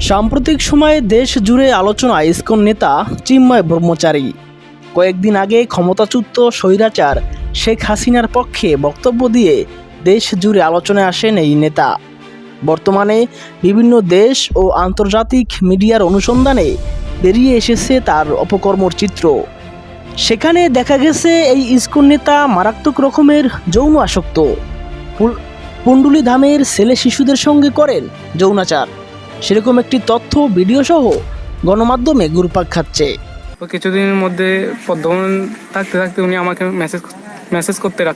সাম্প্রতিক সময়ে দেশ জুড়ে আলোচনায় ইসকন নেতা চিন্ময় ব্রহ্মচারী। কয়েকদিন আগে ক্ষমতাচ্যুত স্বৈরাচার শেখ হাসিনার পক্ষে বক্তব্য দিয়ে দেশ জুড়ে আলোচনায় আসেন এই নেতা। বর্তমানে বিভিন্ন দেশ ও আন্তর্জাতিক মিডিয়ার অনুসন্ধানে বেরিয়ে এসেছে তার অপকর্মর চিত্র। সেখানে দেখা গেছে এই ইসকন নেতা মারাত্মক রকমের যৌন আসক্ত। পুণ্ডুলি ধামের ছেলে শিশুদের সঙ্গে করেন যৌনাচার। সেরকম একটি তথ্য ভিডিও সহ গণমাধ্যমে ঘুরপাক খাচ্ছে। তো কিছুদিনের মধ্যে পদ্মভবন থাকতে থাকতে উনি আমাকে মেসেজ মেসেজ করতে রাখ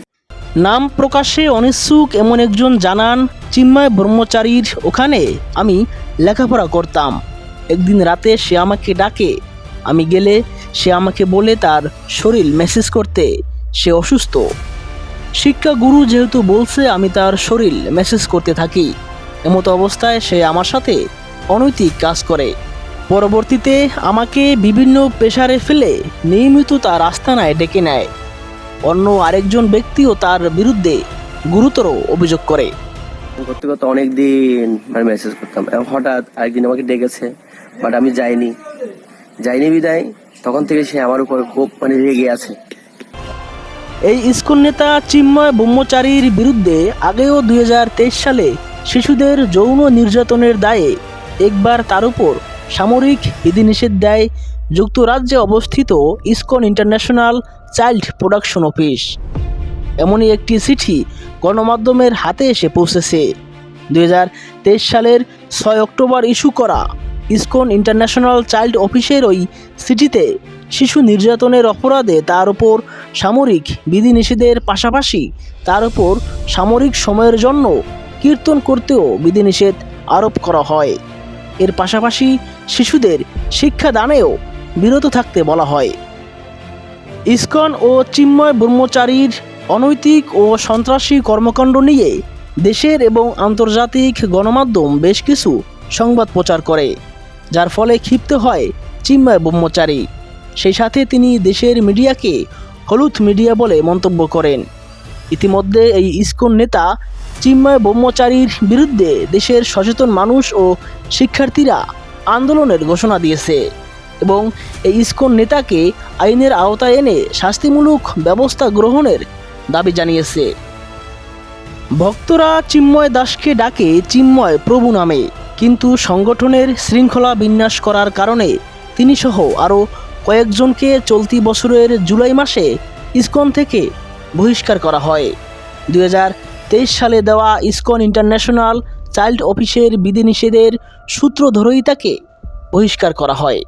নাম প্রকাশে অনিচ্ছুক এমন একজন জানান চিন্ময় ব্রহ্মচারীর ওখানে আমি লেখাপড়া করতাম। একদিন রাতে সে আমাকে ডাকে আমি গেলে সে আমাকে বলে তার শরীর মেসেজ করতে সে অসুস্থ। শিক্ষা গুরু যেহেতু বলছে আমি তার শরীর মেসেজ করতে থাকি। এমতো অবস্থায় সে আমার সাথে অনৈতিক কাজ করে। পরবর্তীতে আমাকে বিভিন্ন পেশারে ফেলে নিয়মিত তার আস্তানায় ডেকে নেয়। অন্য আরেকজন ব্যক্তিও তার বিরুদ্ধে গুরুতর অভিযোগ করে। করতে করতে অনেক দিন মানে মেসেজ করতাম। হঠাৎ আরেকদিন আমাকে ডেকেছে বাট আমি যাইনি। যাইনি বিদায় তখন থেকে সে আমার উপর খুব মানে রেগে আছে। এই ইস্কন নেতা চিন্ময় ব্রহ্মচারীর বিরুদ্ধে আগেও দুই হাজার তেইশ সালে শিশুদের যৌন নির্যাতনের দায়ে একবার তার উপর সামরিক বিধিনিষেধ দেয় যুক্তরাজ্যে অবস্থিত ISKCON international child production office. এমনই একটি চিঠি গণমাধ্যমের হাতে এসে পৌঁছেছে। দু হাজার তেইশ সালের ছয় অক্টোবর ইস্যু করা ইসকন ইন্টারন্যাশনাল চাইল্ড অফিসের ওই চিঠিতে শিশু নির্যাতনের অপরাধে তার উপর সামরিক বিধিনিষেধের পাশাপাশি তার উপর সামরিক সময়ের জন্য কীর্তন করতেও বিধিনিষেধ আরোপ করা হয়। এর পাশাপাশি শিশুদের শিক্ষাদানেও বিরত থাকতে বলা হয়। ইস্কন ও চিন্ময় ব্রহ্মচারীর অনৈতিক ও সন্ত্রাসী কর্মকাণ্ড নিয়ে দেশের এবং আন্তর্জাতিক গণমাধ্যম বেশ কিছু সংবাদ প্রচার করে, যার ফলে ক্ষিপ্ত হয় চিন্ময় ব্রহ্মচারী। সেই সাথে তিনি দেশের মিডিয়াকে হলুদ মিডিয়া বলে মন্তব্য করেন। ইতিমধ্যে এই ইস্কন নেতা চিন্ময় ব্রহ্মচারীর বিরুদ্ধে দেশের সচেতন মানুষ ও শিক্ষার্থীরা আন্দোলনের ঘোষণা দিয়েছে এবং এই ইসকন নেতাকে আইনের আওতায় এনে শাস্তিমূলক ব্যবস্থা গ্রহণের দাবি জানিয়েছে। ভক্তরা চিন্ময় দাসকে ডাকে চিন্ময় প্রভু নামে, কিন্তু সংগঠনের শৃঙ্খলা বিন্যাস করার কারণে তিনি সহ আরও কয়েকজনকে চলতি বছরের জুলাই মাসে ইসকন থেকে বহিষ্কার করা হয়। দু হাজার সালে দেওয়া ইসকন ইন্টারন্যাশনাল চাইল্ড অফিসের বিধিনিষেধের সূত্র ধরেই তাকে বহিষ্কার করা হয়।